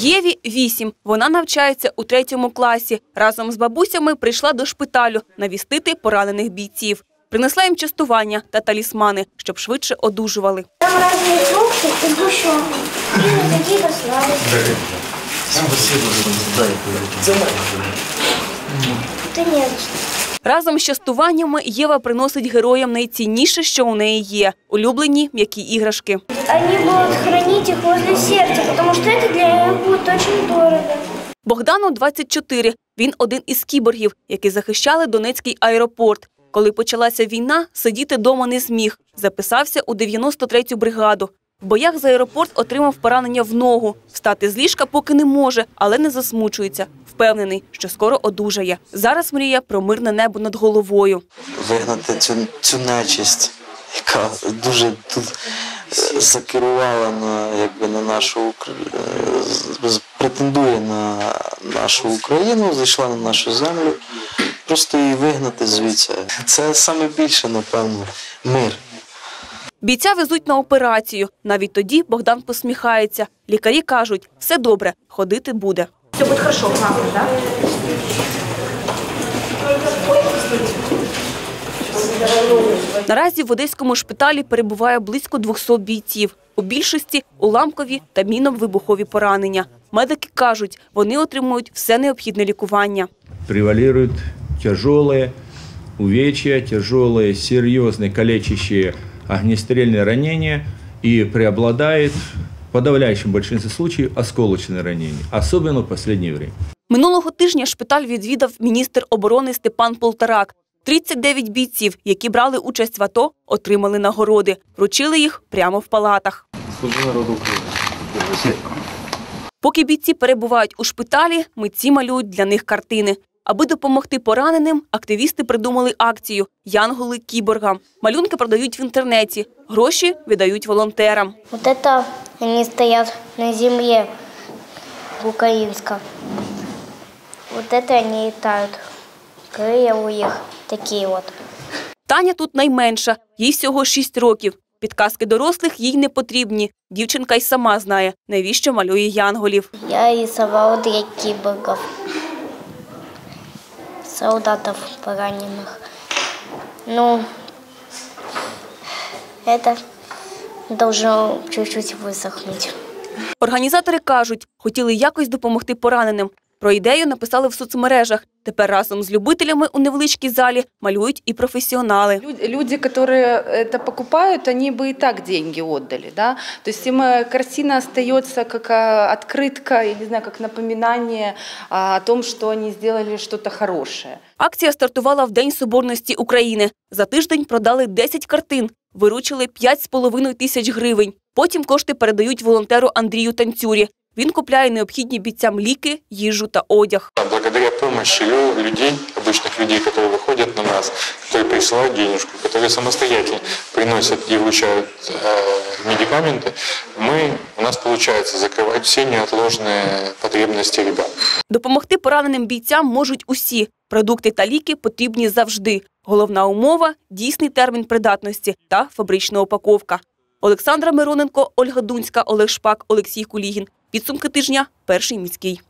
Єві вісім. Вона навчається у третьому класі. Разом з бабусями прийшла до шпиталю навістити поранених бійців. Принесла їм частування та талісмани, щоб швидше одужували. Там разные фрукты и сгущенки. И вот какие-то сладости. Да не. Разом з частуваннями Єва приносить героям найцінніше, що у неї є улюблені м'які іграшки. Они будут хранить их возле сердца, потому что это для них будет очень дорого. Богдану 24. Він один із кіборгів, які захищали Донецький аеропорт. Коли почалася війна, сидіти дома не зміг. Записався у 93-ю бригаду. В боях за аеропорт отримав поранення в ногу. Встати з ліжка поки не може, але не засмучується. Впевнений, що скоро одужає. Зараз мріє про мирне небо над головою. вигнати цю, цю нечисть, яка дуже тут е, закерувала на, якби, на нашу е, претендує на нашу Україну, зайшла на нашу землю. Просто її вигнати звідси. Це саме більше, напевно, мир. Бійця везуть на операцію. Навіть тоді Богдан посміхається. Лікарі кажуть, все добре, ходити буде. Все буде хорошо, так? Наразі в одеському шпиталі перебуває близько 200 бійців. У більшості уламкові та мінно-вибухові поранення. Медики кажуть, вони отримують все необхідне лікування. превалируют тяжелые увечья, тяжелые, серьезные, калечащие огнестрельные ранения и преобладает в подавляющем большинстве случаев осколочные ранения, особенно в последнее время. Минулого тижня шпиталь відвідав міністр оборони Степан Полторак. 39 бійців, які брали участь в АТО, отримали нагороди. Вручили їх прямо в палатах. Поки бійці перебувають у шпиталі, митці малюють для них картини. Аби допомогти пораненим, активісти придумали акцію Янголи кіборгам. Малюнки продають в інтернеті, гроші віддають волонтерам. Вот это они стоят на земле украинска. Вот это они летают. Крылья у них такие вот. Таня тут найменша, їй всього 6 років. Підказки дорослих їй не потрібні. Дівчинка й сама знає, навіщо малює янголів. Я рисовал для киборгов. Солдатов пораненных. Ну, это должно чуть-чуть высохнуть. Організатори кажуть, хотіли якось допомогти пораненим. Про ідею написали в соцмережах. Тепер разом з любителями у невеличкій залі малюють і професіонали. Люд- Люди, которые это покупают, они бы и так деньги отдали, да. То есть им э, картина остается как а, открытка, я не знаю, как напоминание а, о том, что они сделали что-то хорошее. Акція стартувала в День Соборності України. За тиждень продали 10 картин, виручили 5,5 тисяч гривень. Потім кошти передають волонтеру Андрію Танцюрі. Він купляє необхідні бійцям ліки, їжу та одяг. Благодаря помощи лю- людей, обычных людей, которые выходят на нас, которые присылают денежку, которые самостоятельно приносят и вручают э, медикаменты, мы, у нас получается закрывать все неотложные потребности ребят. Допомогти пораненим бійцям можуть усі. Продукти та ліки потрібні завжди. Головна умова дійсний термін придатності та фабрична упаковка. Олександра Мироненко, Ольга Дунська, Олег Шпак, Олексій Кулігін. Підсумки тижня. Перший міський.